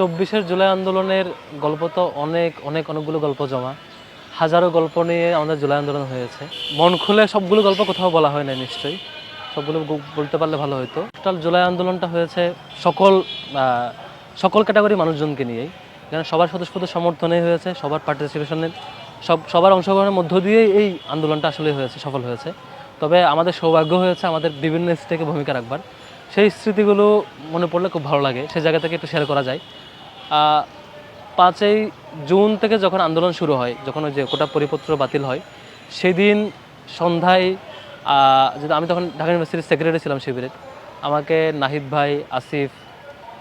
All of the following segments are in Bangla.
চব্বিশের জুলাই আন্দোলনের গল্প তো অনেক অনেক, অনেকগুলো গল্প জমা। হাজারো গল্প নিয়ে আমাদের জুলাই আন্দোলন হয়েছে। মন খুলে সবগুলো গল্প কোথাও বলা হয় না নিশ্চয়ই। সবগুলো বলতে পারলে ভালো হতো টোটাল জুলাই আন্দোলনটা হয়েছে সকল সকল ক্যাটাগরি মানুষজনকে নিয়েই। যেন সবার সদস্যদের সমর্থনে হয়েছে, সবার পার্টিসিপেশনের সব, সবার অংশগ্রহণের মধ্য দিয়েই এই আন্দোলনটা আসলে হয়েছে, সফল হয়েছে। তবে আমাদের সৌভাগ্য হয়েছে আমাদের বিভিন্ন স্টেকে ভূমিকা রাখবার। সেই স্মৃতিগুলো মনে পড়লে খুব ভালো লাগে। সেই জায়গা থেকে একটু শেয়ার করা যায়। পাঁচই জুন থেকে যখন আন্দোলন শুরু হয়, যখন ওই যে কোটা পরিপত্র বাতিল হয়, সেদিন সন্ধ্যায় যেটা আমি তখন ঢাকা ইউনিভার্সিটির সেক্রেটারি ছিলাম শিবিরের আমাকে নাহিদ ভাই, আসিফ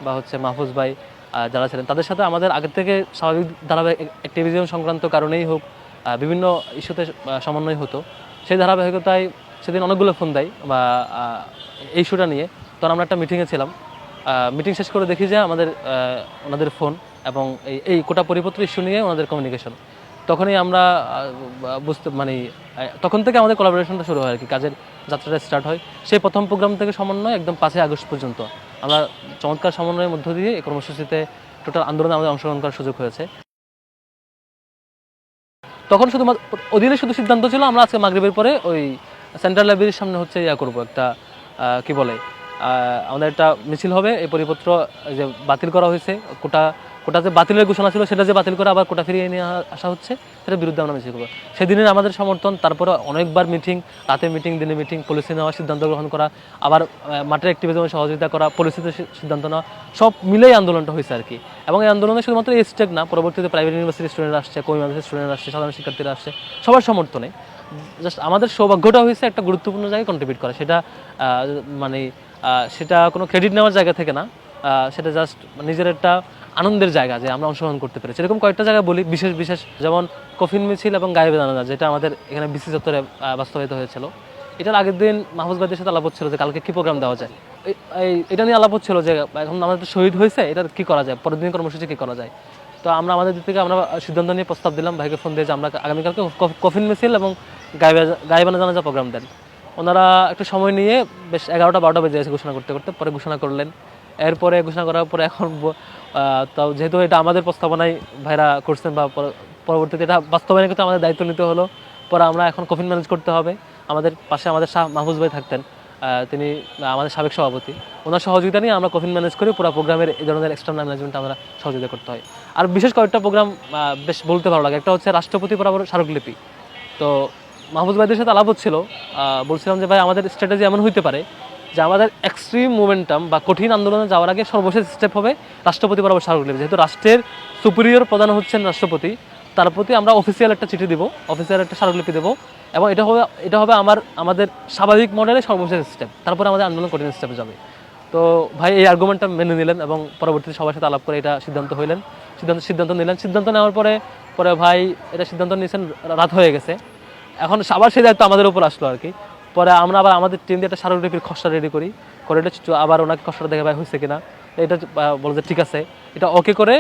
বা হচ্ছে মাহফুজ ভাই যারা ছিলেন, তাদের সাথে আমাদের আগের থেকে স্বাভাবিক ধারাবাহিক অ্যাক্টিভিজম সংক্রান্ত কারণেই হোক বিভিন্ন ইস্যুতে সমন্বয় হতো। সেই ধারাবাহিকতায় সেদিন অনেকগুলো ফোন দেয় বা এই ইস্যুটা নিয়ে। তখন আমরা একটা মিটিংয়ে ছিলাম। মিটিং শেষ করে দেখি যে আমাদের ওনাদের ফোন এবং এই কোটা পরিপত্র ইস্যু নিয়ে ওনাদের কমিউনিকেশন তখনই আমরা বুঝতে মানে তখন থেকে আমাদের কোলাবোরেশনটা শুরু হয় আর কি, কাজের যাত্রাটা স্টার্ট হয়। সেই প্রথম প্রোগ্রাম থেকে সমন্বয় একদম পাঁচই আগস্ট পর্যন্ত। আমরা চমৎকার সমন্বয়ের মধ্য দিয়ে এই কর্মসূচিতে টোটাল আন্দোলনে আমাদের অংশগ্রহণ করার সুযোগ হয়েছে। তখন শুধু অধীনে শুধু সিদ্ধান্ত ছিল, আমরা আজকে মাগরিবের পরে ওই সেন্ট্রাল লাইব্রেরির সামনে হচ্ছে ইয়া করব একটা কি বলে আমাদের একটা মিছিল হবে, এই পরিপত্র যে বাতিল করা হয়েছে, কোটা কোটা যে বাতিলের ঘোষণা ছিল সেটা যে বাতিল করে আবার কোটা ফিরিয়ে নিয়ে আসা হচ্ছে, সেটার বিরুদ্ধে আমরা মিছিল করব। সেদিনের আমাদের সমর্থন, তারপরে অনেকবার মিটিং, রাতে মিটিং, দিনে মিটিং পলিসি নেওয়া, সিদ্ধান্ত গ্রহণ করা, আবার মাঠের অ্যাক্টিভিজমে সহযোগিতা করা পলিসিতে সিদ্ধান্ত নেওয়া, সব মিলেই আন্দোলনটা হয়েছে আর কি। এবং এই আন্দোলনে শুধুমাত্র এই স্টেক না, পরবর্তীতে প্রাইভেট ইউনিভার্সিটির স্টুডেন্ট আসছে, কমি মাদ্রাসার স্টুডেন্ট আসছে, সাধারণ শিক্ষার্থীরা আসছে, সবার সমর্থনে। জাস্ট আমাদের সৌভাগ্যটা হয়েছে একটা গুরুত্বপূর্ণ জায়গায় কন্ট্রিবিউট করা, সেটা মানে সেটা কোনো ক্রেডিট নেওয়ার জায়গা থেকে না। সেটা জাস্ট নিজের একটা আনন্দের জায়গা যে আমরা অংশগ্রহণ করতে পেরেছি। এরকম কয়েকটা জায়গা বলি, বিশেষ বিশেষ যেমন কফিন মিছিল এবং গায়ে জানাজা যেটা আমাদের এখানে বিসি চত্বরে বাস্তবায়িত হয়েছিল। এটার আগের দিন মাহফুজ ভাইদের সাথে আলাপ হচ্ছিল যে কালকে কী প্রোগ্রাম দেওয়া যায়। এই- এটা নিয়ে আলাপ হচ্ছিল যে এখন আমাদের শহীদ হয়েছে, এটা কি করা যায়? পরের দিন কর্মসূচি কী করা যায়? তো আমরা, আমাদের দিক থেকে আমরা সিদ্ধান্ত নিয়ে প্রস্তাব দিলাম, ভাইকে ফোন দিয়ে যে আমরা আগামীকালকে কফিন মিছিল এবং গায়ে গায়েবানা জানাজা প্রোগ্রাম দেন। ওনারা একটু সময় নিয়ে বেশ এগারোটা, বারোটা বেজে গেছে ঘোষণা করতে করতে, পরে ঘোষণা করলেন। এরপরে ঘোষণা করার পরে এখন তাও যেহেতু এটা আমাদের প্রস্তাবনায় ভাইরা করছেন বা পরবর্তীতে এটা বাস্তবায়ন করতে আমাদের দায়িত্ব নিতে হলো, পরে আমরা এখন কফিন ম্যানেজ করতে হবে। আমাদের পাশে আমাদের শাহ মাহফুজ ভাই থাকতেন তিনি আমাদের সাবেক সভাপতি। ওনার সহযোগিতা নিয়ে আমরা কফিন ম্যানেজ করে পুরো প্রোগ্রামের এই ধরনের এক্সটার্নাল ম্যানেজমেন্ট আমরা সহযোগিতা করতে হয়। আর বিশেষ কয়েকটা প্রোগ্রাম বেশ বলতে ভালো লাগে। একটা হচ্ছে রাষ্ট্রপতি বরাবর স্মারকলিপি। তো মাহমুদ ভাইদের সাথে আলাপ হচ্ছিল বলছিলাম যে, ভাই, আমাদের স্ট্র্যাটেজি এমন হইতে পারে যে, আমাদের এক্সট্রিম মুভমেন্টাম বা কঠিন আন্দোলনে যাওয়ার আগে সর্বশেষ স্টেপ হবে রাষ্ট্রপতি বরাবর স্মারকলিপি যেহেতু রাষ্ট্রের সুপিরিয়র প্রধান হচ্ছেন রাষ্ট্রপতি, তার প্রতি আমরা অফিসিয়াল একটা চিঠি দেবো অফিসিয়াল একটা স্মারকলিপি দেবো এবং এটা হবে এটা হবে আমার, আমাদের স্বাভাবিক মডেলের সর্বশেষ স্টেপ তারপরে আমাদের আন্দোলন কঠিন স্টেপে যাবে। তো ভাই, এই আর্গুমেন্টটা মেনে নিলেন এবং পরবর্তীতে সবার সাথে আলাপ করে এটা সিদ্ধান্ত হইলেন, সিদ্ধান্ত সিদ্ধান্ত নিলেন। সিদ্ধান্ত নেওয়ার পরে পরে ভাই, এটা সিদ্ধান্ত নিয়েছেন, রাত হয়ে গেছে। এখন আবার সেই দায়িত্ব আমাদের উপর আসলো আর কি। পরে আমরা আবার আমাদের টিম দিয়ে একটা স্মারকলিপির খসড়া রেডি করি। করে এটা আবার ওনাকে খসড়া দেখে ভাই হয়েছে কিনা। এটা বলে যে ঠিক আছে। এটা ওকে করে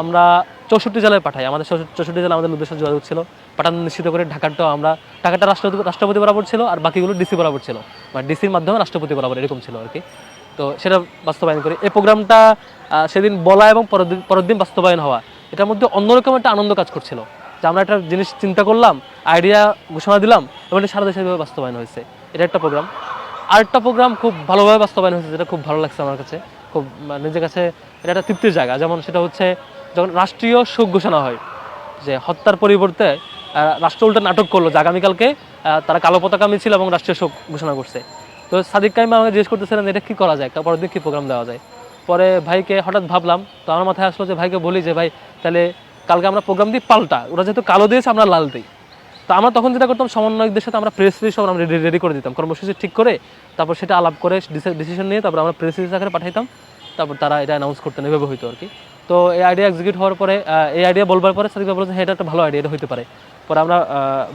আমরা চৌষট্টি জেলায় পাঠাই। আমাদের চৌষট্টি জেলা আমাদের উদ্দেশ্য যোগাযোগ ছিল। পাঠানো নিশ্চিত করে ঢাকাটাও আমরা ঢাকাটা রাষ্ট্রপতি রাষ্ট্রপতি বরাবর ছিল আর বাকিগুলো ডিসি বরাবর ছিল। মানে ডিসির মাধ্যমে রাষ্ট্রপতি বরাবর এরকম ছিল আর কি। তো সেটা বাস্তবায়ন করি। এই প্রোগ্রামটা সেদিন বলা এবং পরের দিন বাস্তবায়ন হওয়া, এটার মধ্যে অন্যরকম একটা আনন্দ কাজ করছিল। যে আমরা একটা জিনিস চিন্তা করলাম আইডিয়া ঘোষণা দিলাম, এবং এটা সারা দেশে এভাবে বাস্তবায়ন হয়েছে। এটা একটা প্রোগ্রাম আরেকটা প্রোগ্রাম খুব ভালোভাবে বাস্তবায়ন হয়েছে, যেটা খুব ভালো লাগছে আমার কাছে। খুব মানে নিজের কাছে এটা একটা তৃপ্তির জায়গা। যেমন সেটা হচ্ছে, যখন রাষ্ট্রীয় শোক ঘোষণা হয়, যে হত্যার পরিবর্তে রাষ্ট্র উল্টা নাটক করল যে আগামীকালকে তারা কালো পতাকা মিছিল এবং রাষ্ট্রীয় শোক ঘোষণা করছে। তো সাদিক কাইম আমাকে জিজ্ঞেস করতেছিলেন, এটা কি করা যায়? পরের দিন কি প্রোগ্রাম দেওয়া যায়? পরে ভাইকে হঠাৎ ভাবলাম, তো আমার মাথায় আসলো যে ভাইকে বলি যে, ভাই, তাহলে কালকে আমরা প্রোগ্রাম দিই পাল্টা। ওরা যেহেতু কালো দিয়েছে, আমরা লাল দিই। তো আমরা তখন যেটা করতাম, সমন্বয়কদের সাথে আমরা প্রেস রিলিজ সব আমরা রেডি করে দিতাম। কর্মসূচি ঠিক করে, তারপর সেটা আলাপ করে ডিসিশন নিয়ে তারপর আমরা প্রেস রিলিজ আকারে পাঠাইতাম। তারপর তারা এটা অ্যানাউন্স করতেন, এভাবে হইতো আর কি তো এই আইডিয়া এক্সিকিউট হওয়ার পরে এই আইডিয়া বলবার পরে সাদিক ভাই হ্যাঁ এটা একটা ভালো আইডিয়া এটা হইতে পারে। পরে আমরা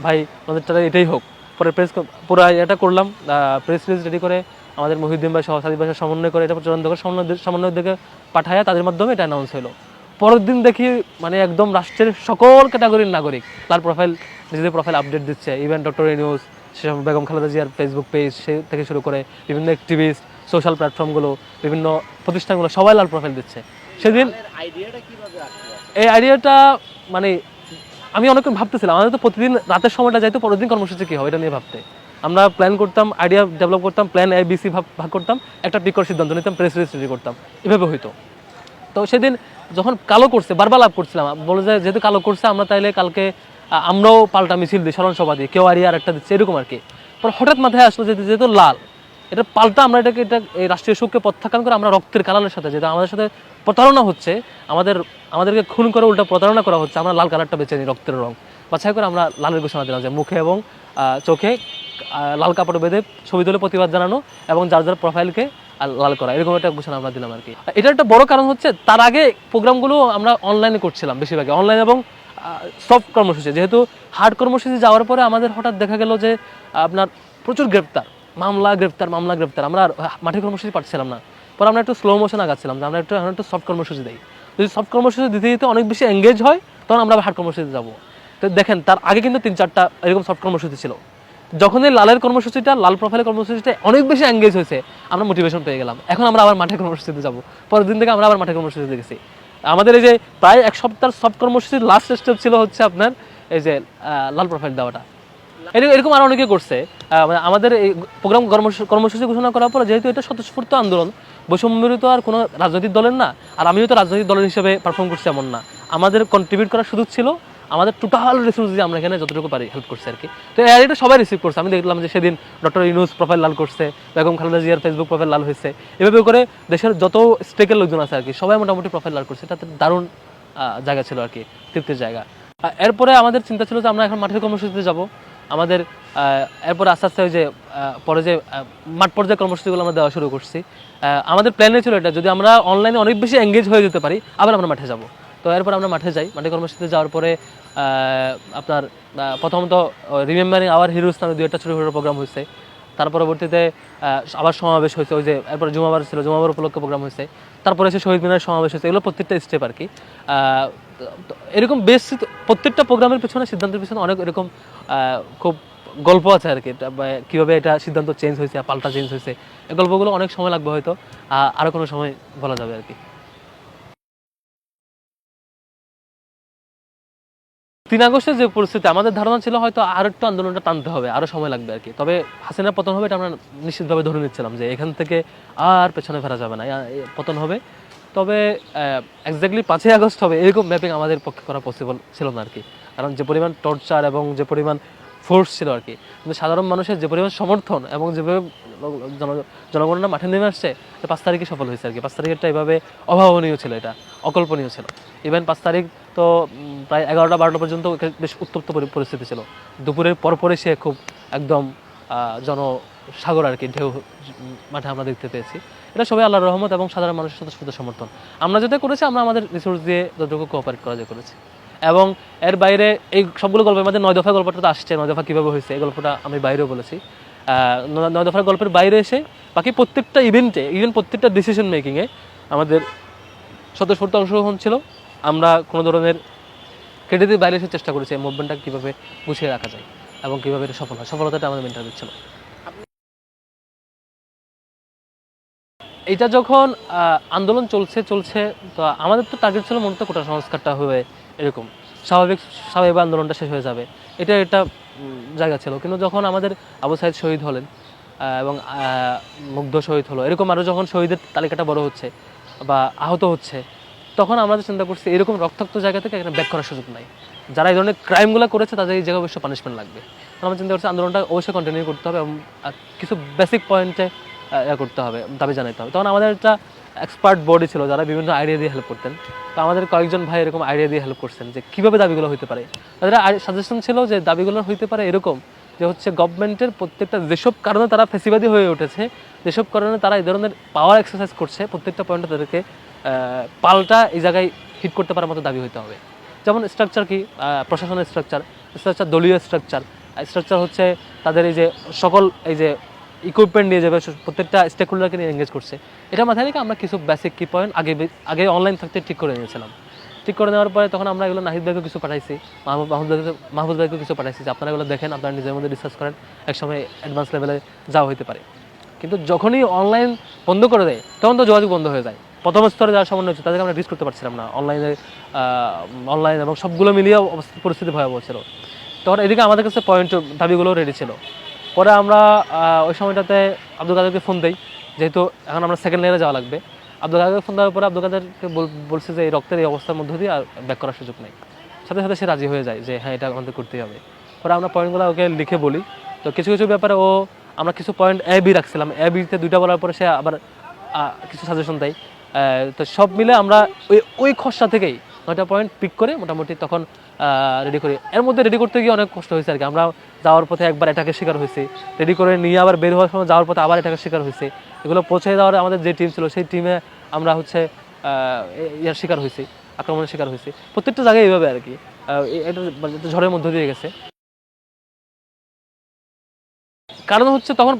ভাই আমাদেরটা এটাই হোক। পরে প্রেস পুরো এটা করলাম প্রেস রিলিজ রেডি করে আমাদের মহিউদ্দিন ভাই সহ সাদিক ভাই সমন্বয় করে এটা চূড়ান্ত করে সমন্বয় সমন্বয়কদেরকে পাঠায় তাদের মাধ্যমে এটা অ্যানাউন্স হলো। পরের দিন দেখি মানে একদম রাষ্ট্রের সকল ক্যাটাগরির নাগরিক। তার প্রোফাইল নিজেদের প্রোফাইল আপডেট দিচ্ছে। ইভেন ডক্টর নিউজ সেসব বেগম খালেদা জিয়ার ফেসবুক পেজ সে থেকে শুরু করে বিভিন্ন অ্যাক্টিভিস্ট সোশ্যাল প্ল্যাটফর্মগুলো বিভিন্ন প্রতিষ্ঠানগুলো সবাই লাল প্রোফাইল দিচ্ছে। সেদিন এই আইডিয়াটা মানে আমি অনেকক্ষণ ভাবতেছিলাম আমাদের তো প্রতিদিন রাতের সময়টা যাইতো পরের দিন কর্মসূচি কী হবে? এটা নিয়ে ভাবতে। আমরা প্ল্যান করতাম আইডিয়া ডেভেলপ করতাম প্ল্যান এ বিসি ভাগ ভাগ করতাম একটা পিক করার সিদ্ধান্ত নিতাম প্রেস রিলিজ করতাম। এভাবে হইতো। তো সেদিন যখন কালো করছে, বারবার লাভ করছিলাম। বলে যে, যেহেতু কালো করছে, আমরা তাইলে কালকে আমরাও পাল্টা মিছিল দিই, স্মরণ সভা দিই, কেউ আর আর একটা দিচ্ছে, এরকম আর কি পর হঠাৎ মাথায় আসলো যে, যেহেতু লাল, এটা পাল্টা আমরা এটাকে, এটা, এই রাষ্ট্রীয় সুখকে প্রত্যাখ্যান করে আমরা রক্তের কালারের সাথে যেটা আমাদের সাথে প্রতারণা হচ্ছে, আমাদের, আমাদেরকে খুন করে উল্টা প্রতারণা করা হচ্ছে, আমরা লাল কালারটা বেছে নিই, রক্তের রং। বাছাই করে আমরা লালের ঘোষণা দিলাম যে, মুখে এবং চোখে লাল কাপড় বেঁধে ছবি তুলে প্রতিবাদ জানানো এবং যার যার প্রোফাইলকে লাল করা। এরকম একটা ঘোষণা আমরা দিলাম আর কি এটার একটা বড় কারণ হচ্ছে, তার আগে প্রোগ্রামগুলো আমরা অনলাইনে করছিলাম বেশিরভাগই। অনলাইন এবং সফট কর্মসূচি। যেহেতু হার্ড কর্মসূচি যাওয়ার পরে আমাদের হঠাৎ দেখা গেল যে, আপনার প্রচুর গ্রেপ্তার, মামলা গ্রেপ্তার মামলা গ্রেপ্তার। আমরা মাঠে কর্মসূচি পাচ্ছিলাম না। পরে আমরা একটু স্লো মোশন আগাচ্ছিলাম যে, আমরা একটু এখন একটু সফট কর্মসূচি দিই। যদি সফট কর্মসূচি দিতে দিতে অনেক বেশি এঙ্গেজ হয়, তখন আমরা হার্ড কর্মসূচিতে যাব। তো দেখেন, তার আগে কিন্তু তিন চারটা এরকম সফট কর্মসূচি ছিল। যখন এই লালের কর্মসূচিটা, লাল প্রোফাইলের কর্মসূচিটা অনেক বেশি এঙ্গেজ হয়েছে, আমরা মোটিভেশন পেয়ে গেলাম। এখন আমরা আবার মাঠে কর্মসূচিতে যাব। পরের দিন থেকে আমরা আবার মাঠে কর্মসূচিতে গেছি। আমাদের এই যে প্রায় এক সপ্তাহ সফট কর্মসূচির লাস্ট স্টেপ ছিল হচ্ছে আপনার এই যে লাল প্রোফাইল দেওয়াটা। এরকম এরকম আরও অনেকে করছে। মানে আমাদের এই প্রোগ্রাম কর্মসূচি ঘোষণা করার পর যেহেতু এটা স্বতঃস্ফূর্ত আন্দোলন বৈষম্যের তো আর কোনো রাজনৈতিক দলের না। আর আমিও তো রাজনৈতিক দলের হিসেবে পারফর্ম করছি এমন না। আমাদের কন্ট্রিবিউট করার সুযোগ ছিল। আমাদের টোটাল রিসোর্স দিয়ে আমরা এখানে যতটুকু পারি হেল্প করছি আর কি। তো এই আইডিয়াটা সবাই রিসিভ করছে। আমি দেখলাম যে সেদিন ডক্টর ইউনুস প্রোফাইল লাল করছে, বেগম খালেদা জিয়ার ফেসবুক প্রোফাইল লাল হয়েছে। এভাবে করে দেশের যত স্টেকের লোকজন আছে আর কি, সবাই মোটামুটি প্রোফাইল লাল করছে। এটাতে দারুণ জায়গা ছিল আর কি, তৃপ্তির জায়গা। এরপরে আমাদের চিন্তা ছিল যে আমরা এখন মাঠের কর্মসূচিতে যাব। আমাদের এরপরে আস্তে আস্তে ওই যে পরে যে মাঠ পর্যায়ে কর্মসূচিগুলো আমরা দেওয়া শুরু করছি। আমাদের প্ল্যানে ছিল এটা, যদি আমরা অনলাইনে অনেক বেশি এঙ্গেজ হয়ে যেতে পারি, আবার আমরা মাঠে যাব। তো এরপর আমরা মাঠে যাই। মাঠে কর্মসূচিতে যাওয়ার পরে আপনার প্রথমত রিমেম্বারিং আওয়ার হিরোজ নামে দু একটা ছোটো ছোটো প্রোগ্রাম হয়েছে তার পরবর্তীতে আবার সমাবেশ হয়েছে ওই যে, এরপরে জুমাবার ছিল জুমাবার উপলক্ষে প্রোগ্রাম হয়েছে তারপরে এসে শহীদ মিনার সমাবেশ হয়েছে এগুলো প্রত্যেকটা স্টেপ আর কি। এরকম বেশ প্রত্যেকটা প্রোগ্রামের পিছনে সিদ্ধান্তের পিছনে অনেক এরকম খুব গল্প আছে আর কি। কীভাবে এটা সিদ্ধান্ত চেঞ্জ হয়েছে পাল্টা চেঞ্জ হয়েছে এই গল্পগুলো অনেক সময় লাগবে হয়তো। আরও কোনো সময় বলা যাবে আর কি। তিন আগস্টের যে পরিস্থিতি, আমাদের ধারণা ছিল হয়তো আরও একটু আন্দোলনটা টানতে হবে, আরও সময় লাগবে আর কি। তবে হাসিনা পতন হবে এটা আমরা নিশ্চিতভাবে ধরে নিচ্ছিলাম যে এখান থেকে আর পেছনে ফেরা যাবে না পতন হবে। তবে এক্স্যাক্টলি পাঁচই আগস্ট হবে, এরকম ম্যাপিং আমাদের পক্ষে করা পসিবল ছিল না আর কি। কারণ যে পরিমাণ টর্চার এবং যে পরিমাণ ফোর্স ছিল আর কি, কিন্তু সাধারণ মানুষের যে পরিমাণ সমর্থন এবং যেভাবে জন- জনগণনা মাঠে নেমে আসছে পাঁচ তারিখে সফল হয়েছে আর কি। পাঁচ তারিখেরটা এভাবে অভাবনীয় ছিল এটা, অকল্পনীয় ছিল। ইভেন পাঁচ তারিখ তো প্রায় এগারোটা বারোটা পর্যন্ত বেশ উত্তপ্ত পরিস্থিতি ছিল। দুপুরের পরপরে সে খুব একদম জনসাগর আর কি ঢেউ মাঠে আমরা দেখতে পেয়েছি। এটা সবাই আল্লাহর রহমত এবং সাধারণ মানুষের সাথে শুধু সমর্থন। আমরা যেটা করেছি, আমরা আমাদের রিসোর্স দিয়ে যতটুকু কোঅপারেট করা যায় করেছি। এবং এর বাইরে এই সবগুলো গল্পের মধ্যে নয় দফা গল্পটা তো আসছে, নয় দফা কীভাবে হয়েছে, এই গল্পটা আমি বাইরেও বলেছি। নয়- দফার গল্পের বাইরে এসে বাকি প্রত্যেকটা ইভেন্টে ইভেন প্রত্যেকটা ডিসিশন মেকিংয়ে আমাদের স্বতঃস্ফূর্ত অংশগ্রহণ ছিল। আমরা কোনো ধরনের ক্রেডিটের বাইরে এসে চেষ্টা করেছি, এই মুভমেন্টটা কীভাবে গুছিয়ে রাখা যায় এবং কীভাবে এটা সফল হয়, সফলতাটা আমাদের মেন টার্গেট ছিল এটা যখন আন্দোলন চলছে চলছে, তো আমাদের তো টার্গেট ছিল মূলত কোটা সংস্কারটা হবে এরকম। স্বাভাবিক স্বাভাবিক আন্দোলনটা শেষ হয়ে যাবে। এটা একটা জায়গা ছিল। কিন্তু যখন আমাদের আবু সাহেদ শহীদ হলেন এবং মুগ্ধ শহীদ হলো, এরকম আরও যখন শহীদের তালিকাটা বড় হচ্ছে বা আহত হচ্ছে তখন আমরা চিন্তা করছি, এরকম রক্তাক্ত জায়গা থেকে এখানে ব্যাক করার সুযোগ নাই। যারা এই ধরনের ক্রাইমগুলো করেছে, তাদের এই জায়গায় অবশ্যই পানিশমেন্ট লাগবে। আমরা চিন্তা করছি, আন্দোলনটা অবশ্যই কন্টিনিউ করতে হবে এবং কিছু বেসিক পয়েন্টে করতে হবে, দাবি জানাতে হবে। তখন আমাদের একটা এক্সপার্ট বডি ছিল, যারা বিভিন্ন আইডিয়া দিয়ে হেল্প করতেন। তো আমাদের কয়েকজন ভাই এরকম আইডিয়া দিয়ে হেল্প করছেন যে, কীভাবে দাবিগুলো হতে পারে? তাদের সাজেশন ছিল যে, দাবিগুলো হইতে পারে এরকম যে, হচ্ছে গভর্নমেন্টের প্রত্যেকটা যেসব কারণে তারা ফেসিবাদী হয়ে উঠেছে, যেসব কারণে তারা এই ধরনের পাওয়ার এক্সারসাইজ করছে, প্রত্যেকটা পয়েন্টে তাদেরকে পাল্টা এই জায়গায় হিট করতে পারার মতো দাবি হতে হবে। যেমন স্ট্রাকচার কি? প্রশাসনের স্ট্রাকচার স্ট্রাকচার দলীয় স্ট্রাকচার স্ট্রাকচার হচ্ছে তাদের এই যে সকল এই যে ইকুইপমেন্ট নিয়ে যাবে প্রত্যেকটা স্টেক হোল্ডারকে নিয়ে এঙ্গেজ করছে। এটা মাথায় রেখে আমরা কিছু বেসিক কি পয়েন্ট আগে আগে অনলাইন থাকতে ঠিক করে নিয়েছিলাম। ঠিক করে নেওয়ার পরে তখন আমরা এগুলো নাহিদ ভাইকে কিছু পাঠাইছি মাহমুদ মাহমুদ ভাইকে মাহমুদ ভাইকে কিছু পাঠাইছি যে আপনারা এগুলো দেখেন, আপনারা নিজের মধ্যে রিসার্চ করেন, একসময় অ্যাডভান্স লেভেলে যাওয়া হইতে পারে। কিন্তু যখনই অনলাইন বন্ধ করে দেয়, তখন তো যোগাযোগ বন্ধ হয়ে যায়। প্রথম স্তরে যারা সমন্বয় হচ্ছে তাদেরকে আমরা রিচ করতে পারছিলাম না। অনলাইনে অনলাইন এবং সবগুলো মিলিয়ে অবস্থা, পরিস্থিতি ভয়াবহ ছিল। তখন এদিকে আমাদের কাছে পয়েন্ট দাবিগুলো রেডি ছিল। পরে আমরা ওই সময়টাতে আব্দুল কাদেরকে ফোন দিই, যেহেতু এখন আমরা সেকেন্ড লেয়ারে যাওয়া লাগবে। আব্দুল কাদেরকে ফোন দেওয়ার পরে আব্দুল কাদেরকে বলছে যে এই রক্তের এই অবস্থার মধ্য দিয়ে আর ব্যাক করার সুযোগ নেই। সাথে সাথে সে রাজি হয়ে যায় যে হ্যাঁ এটা আমাদের করতেই হবে। পরে আমরা পয়েন্টগুলো ওকে লিখে বলি। তো কিছু কিছু ব্যাপারে ও, আমরা কিছু পয়েন্ট এ বি রাখছিলাম। এ বিতে দুইটা বলার পরে সে আবার কিছু সাজেশন দেয়। তো সব মিলে আমরা ওই ওই খসড়া থেকেই নয়টা পয়েন্ট পিক করে মোটামুটি তখন রেডি করি। এর মধ্যে রেডি করতে গিয়ে অনেক কষ্ট হয়েছে আর কি আমরা যাওয়ার পথে একবার এটাকে শিকার হয়েছে। রেডি করে নিয়ে আবার বের হওয়ার সময় যাওয়ার পথে আবার এটাকে শিকার হয়েছে। এগুলো পৌঁছে দেওয়ার আমাদের যে টিম ছিল সেই টিমে আমরা হচ্ছে ইয়ার শিকার হয়েছি আক্রমণের শিকার হয়েছি। প্রত্যেকটা জায়গায় এইভাবে আর কি আহ, এটা মানে ঝড়ের মধ্য দিয়ে গেছে। কারণ হচ্ছে তখন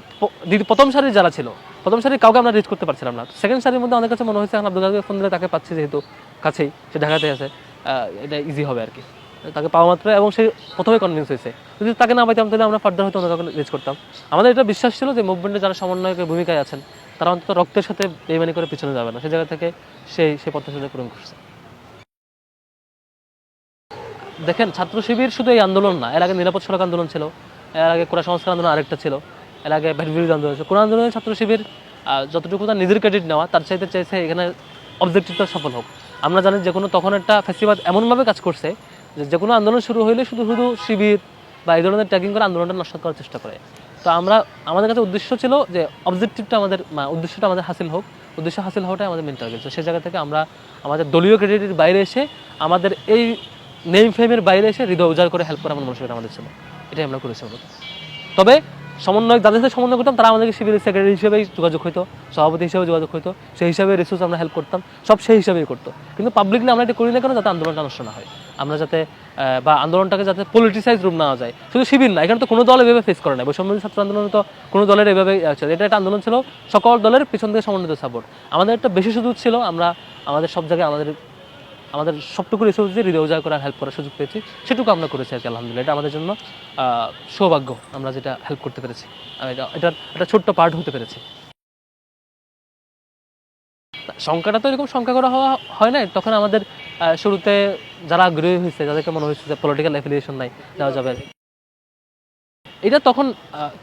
প্রথম সারির যারা ছিল, প্রথম সারির কাউকে আমরা রিচ করতে পারছিলাম না। সেকেন্ড সারির মধ্যে আমাদের কাছে মনে হয়েছে আব্দুল কাদেরকে ফোন দিলে তাকে পাচ্ছি যেহেতু কাছেই, সে ঢাকাতে আছে। এটা ইজি হবে আর কি। তাকে পাওয়া মাত্র এবং সে প্রথমে কনভিন্স হয়েছে। যদি তাকে না পাইতাম তাহলে আমরা ফার্দার হয়তো কাউকে রিচ করতাম। আমাদের এটা বিশ্বাস ছিল যে মুভমেন্টে যারা সমন্বয়কের ভূমিকায় আছেন, তারা অন্তত রক্তের সাথে বেইমানি করে পিছনে যাবে না। সে জায়গা থেকে সেই সেই প্রত্যাশা পূরণ করছে। দেখেন, ছাত্র শিবির শুধু এই আন্দোলন না, এর আগে নিরাপদ সড়ক আন্দোলন ছিল। এর আগে কোরআন সংস্কার আন্দোলন আরেকটা ছিল। এর আগে ভ্যাট বিরোধী আন্দোলন ছিল কোরআন আন্দোলনের ছাত্র শিবির যতটুকু তার নিজের ক্রেডিট নেওয়া, তার চাইতে চাইছে এখানে অবজেক্টিভটা সফল হোক। আমরা জানি যে কোনো তখন একটা ফেস্টিভাল এমনভাবে কাজ করছে যে যে কোনো আন্দোলন শুরু হইলে শুধু শুধু শিবির বা এই ধরনের ট্যাগিং করে আন্দোলনটা নষ্ট করার চেষ্টা করে। তো আমরা, আমাদের কাছে উদ্দেশ্য ছিল যে অবজেক্টিভটা আমাদের উদ্দেশ্যটা আমাদের হাসিল হোক। উদ্দেশ্য হাসিল হওয়াটাই আমাদের মেন টার্গেট সেই জায়গা থেকে আমরা আমাদের দলীয় ক্রেডিটের বাইরে এসে আমাদের এই নেম ফেমের বাইরে এসে হৃদয় উজাড় করে হেল্প করা আমার মানুষের আমাদের ছিল। এটাই আমরা করেছি মূলত তবে সমন্বয় যাদের সাথে সমন্বয় করতাম, তারা আমাদেরকে শিবিরের সেক্রেটারি হিসেবেই যোগাযোগ হইতো, সভাপতি হিসেবে যোগাযোগ হইতো, সেই হিসাবে রিসোর্স আমরা হেল্প করতাম, সব সেই হিসাবেই করতো। কিন্তু পাবলিকলি আমরা এটা করি না কেন? যাতে আন্দোলনটা নষ্ট না হয়। আমরা যাতে বা আন্দোলনটাকে যাতে পলিটিসাইজ রূপ নেওয়া যায়। শুধু শিবির না, এখানে তো কোনো দল এভাবে ফেস করে না বৈষম্য ছাত্র আন্দোলন তো কোনো দলের এভাবে। এটা একটা আন্দোলন ছিল সকল দলের পিছন থেকে সমন্বিত সাপোর্ট আমাদের একটা বেশি সুযোগ ছিল, আমরা, আমাদের সব জায়গায় আমাদের আমাদের সবটুকু রিসোর্স দিয়ে হৃদয় উজাড় করার হেল্প করার সুযোগ পেয়েছি। সেটুকু আমরা করেছি আর কি, আলহামদুলিল্লাহ। এটা আমাদের জন্য সৌভাগ্য আমরা যেটা হেল্প করতে পেরেছি। এটা একটা ছোট্ট পার্ট হতে পেরেছি। সংখ্যাটা তো এরকম সংখ্যা করা হওয়া হয় না তখন আমাদের শুরুতে যারা আগ্রহী হয়েছে, যাদেরকে মনে হয়েছে যে পলিটিক্যাল অ্যাফিলিয়েশন নাই দেওয়া যাবে। এটা তখন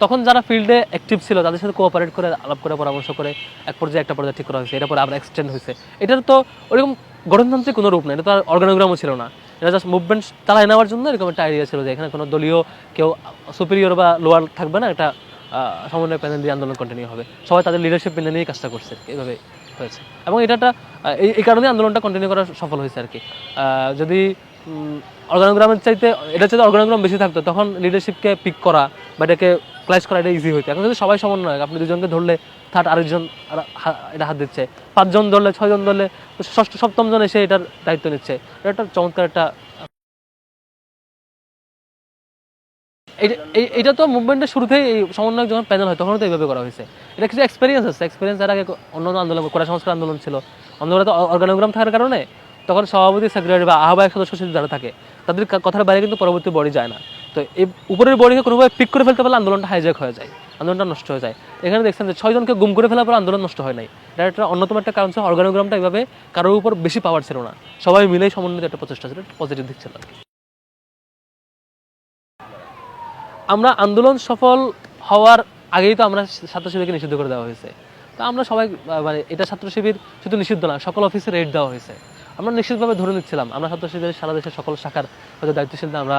তখন যারা ফিল্ডে অ্যাক্টিভ ছিল, তাদের সাথে কোঅপারেট করে, আলাপ করে, পরামর্শ করে, এক পর্যায়ে একটা পর্যায়ে ঠিক করা হয়েছে। এটা পরে আবার এক্সটেন্ড হয়েছে। এটার তো ওরকম গঠনতান্ত্রিক কোনো রূপ নেই এটা তো আর অর্গানোগ্রামও ছিল না। এটা জাস্ট মুভমেন্ট চালায় নেওয়ার জন্য এরকম একটা আইডিয়া ছিল যে এখানে কোনো দলীয় কেউ সুপিরিয়র বা লোয়ার থাকবে না একটা সমন্বয় প্যানেল দিয়ে আন্দোলন কন্টিনিউ হবে। সবাই তাদের লিডারশিপ মেনে নিয়ে কাজটা করছে এইভাবে হয়েছে। এবং এটা একটা, এই কারণে আন্দোলনটা কন্টিনিউ করা সফল হয়েছে আর কি। যদি অর্গানোগ্রামের চাইতে এটা চাইতে অর্গানোগ্রাম বেশি থাকতো তখন লিডারশিপকে পিক করা বা এটাকে ক্লাস করা এটা ইজি হইতো। এখন যদি সবাই সমন্বয় আপনি দুজনকে ধরলে থার্ড আরেকজন এটা হাত দিচ্ছে। পাঁচজন ধরলে, ছয়জন ধরলে, ষষ্ঠ সপ্তম জন এসে এটার দায়িত্ব নিচ্ছে। এটা একটা চমৎকার একটা এটা তো মুভমেন্টের শুরুতেই এই সমন্বয় যখন প্যানেল হয় তখন তো এইভাবে করা হয়েছে। এটা কিছু এক্সপিরিয়েন্স আছে। এক্সপিরিয়েন্স এর আগে অন্য আন্দোলন কোরা সংস্কার আন্দোলন ছিল। তো অর্গানোগ্রাম থাকার কারণে তখন সভাপতি সেক্রেটারি বা আহ্বায়ক সদস্য যারা থাকে। তাদের কথার বাইরে কিন্তু পরবর্তী বডি যায় না। তো এই উপরের বডিকে কোনোভাবে পিক করে ফেলতে পারলে আন্দোলনটা হাইজ্যাক হয়ে যায়, আন্দোলনটা নষ্ট হয়ে যায়। এখানে দেখছেন যে ছয়জনকে গুম করে ফেলার পর আন্দোলন নষ্ট হয় নাই। এটা একটা অন্যতম একটা কারণ ছিল অর্গানোগ্রামটা এইভাবে কারোর উপর বেশি পাওয়ার ছিল না। সবাই মিলেই সমন্বিত একটা প্রচেষ্টা ছিল পজিটিভ দিক ছিল আমরা আন্দোলন সফল হওয়ার আগেই তো আমরা ছাত্র শিবিরকে নিষিদ্ধ করে দেওয়া হয়েছে। তো আমরা সবাই মানে এটা ছাত্র শিবির শুধু নিষিদ্ধ না, সকল অফিসে রেড দেওয়া হয়েছে। আমরা নিশ্চিতভাবে ধরে নিচ্ছিলাম, আমরা ছাত্র শিবিরের সারা দেশের সকল শাখার হয়তো দায়িত্বশীলতা আমরা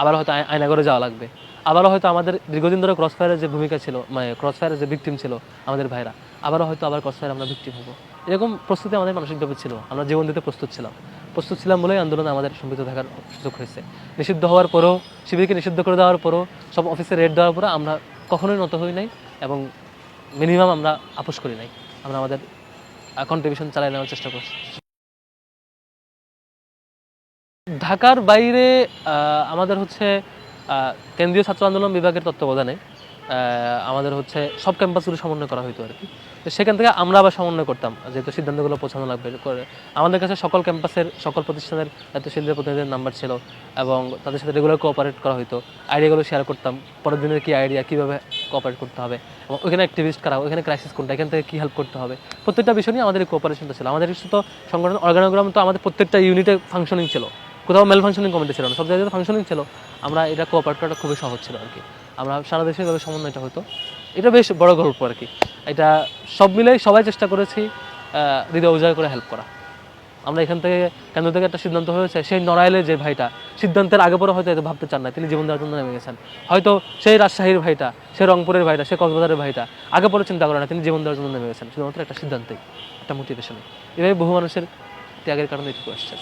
আবার হয়তো আয়নাগরে যাওয়া লাগবে। আবারও হয়তো আমাদের দীর্ঘদিন ধরে ক্রস ফায়ারের যে ভূমিকা ছিল মানে ক্রস ফায়ারের যে ভিকটিম ছিল আমাদের ভাইরা, আবারও হয়তো আবার ক্রস ফায়ার আমরা ভিকটিম হব। এরকম প্রস্তুতি আমাদের মানসিকভাবে ছিল, আমরা জীবন দিতে প্রস্তুত ছিলাম। প্রস্তুত ছিলাম বলেই আন্দোলন আমাদের সম্মিলিত থাকার সুযোগ হয়েছে। নিষিদ্ধ হওয়ার পরেও, শিবিরকে নিষিদ্ধ করে দেওয়ার পরও, সব অফিসে রেড দেওয়ার পরে আমরা কখনোই নত হই নাই এবং মিনিমাম আমরা আপোষ করি নাই। আমরা আমাদের কন্ট্রিবিউশন চালিয়ে নেওয়ার চেষ্টা করছি। ঢাকার বাইরে আমাদের হচ্ছে কেন্দ্রীয় ছাত্র আন্দোলন বিভাগের তত্ত্বাবধানে আমাদের হচ্ছে সব ক্যাম্পাসগুলো সমন্বয় করা হতো আর কি তো সেখান থেকে আমরা আবার সমন্বয় করতাম, যেহেতু সিদ্ধান্তগুলো পৌঁছানো লাগবে। করে আমাদের কাছে সকল ক্যাম্পাসের, সকল প্রতিষ্ঠানের দায়িত্বশীলদের প্রতিনিধিদের নাম্বার ছিল এবং তাদের সাথে রেগুলার কোঅপারেট করা হতো আইডিয়াগুলো শেয়ার করতাম, পরের দিনের কি আইডিয়া, কীভাবে কোঅপারেট করতে হবে এবং ওইখানে অ্যাক্টিভিস্ট কারা, ওইখানে ক্রাইসিস কোনটা, এখান থেকে কী হেল্প করতে হবে, প্রত্যেকটা বিষয় নিয়ে আমাদের কোঅপারেশনটা ছিল। আমাদের তো সংগঠন অর্গানোগ্রাম তো আমাদের প্রত্যেকটা ইউনিটে ফাংশনিং ছিল। কোথাও মেল ফাংশনিং কমিটি ছিল না। সব জায়গায় ফাংশনিং ছিল। আমরা এটা কোঅপারেট করাটা খুবই সহজ ছিল আর কি। আমরা সারা দেশে এভাবে সমন্বয়টা হতো। এটা বেশ বড় গল্প আর কি। এটা সব মিলেই সবাই চেষ্টা করেছি হৃদয় উজাড় করে হেল্প করা। আমরা এখান থেকে কেন্দ্র থেকে একটা সিদ্ধান্ত হয়েছে, সেই নড়াইলের যে ভাইটা, সিদ্ধান্তের আগে পরে হয়তো ভাবতে চান না তিনি জীবন দেওয়ার জন্য নেমে গেছেন। হয়তো সেই রাজশাহীর ভাইটা, সে রংপুরের ভাইটা, সে কক্সবাজারের ভাইটা, আগে পরে চিন্তা করে না তিনি জীবন দেওয়ার জন্য নেমে গেছেন। শুধুমাত্র একটা সিদ্ধান্তেই, একটা মোটিভেশনে এভাবে বহু মানুষের ত্যাগের কারণে এটুকু আসছে